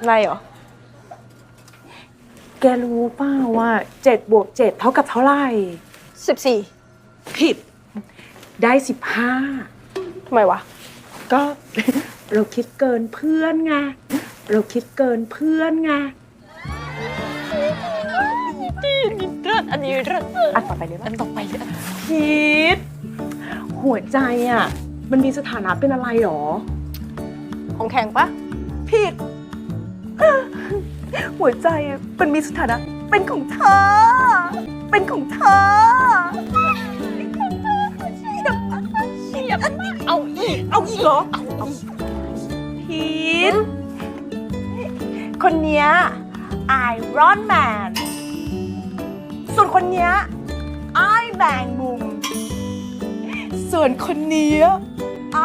อะไรเหรอ แกรู้เปล่าว่า7บวก7เท่ากับเท่าไหร่ สิบสี่ผิด ได้ทำไมวะ15ก็ เราคิดเกินเพื่อนไง เราคิดเกินเพื่อนไงเลิศอันนี้เลิศอันต่อไปเลยอัว่านต่อไปเลยคิด หัวใจอะ มันมีสถานะเป็นอะไรหรอ ของแข็งปะผิด หัวใจมันมีสถานะ เป็นของเธอ เป็นของเธอเฉียบเอาอีก เอาอีกเหรอเอาพีทคนเนี้ยไอรอนแมน ส่วนคนเนี้ยไอแบงมุม ส่วนคนเนี้ยไอ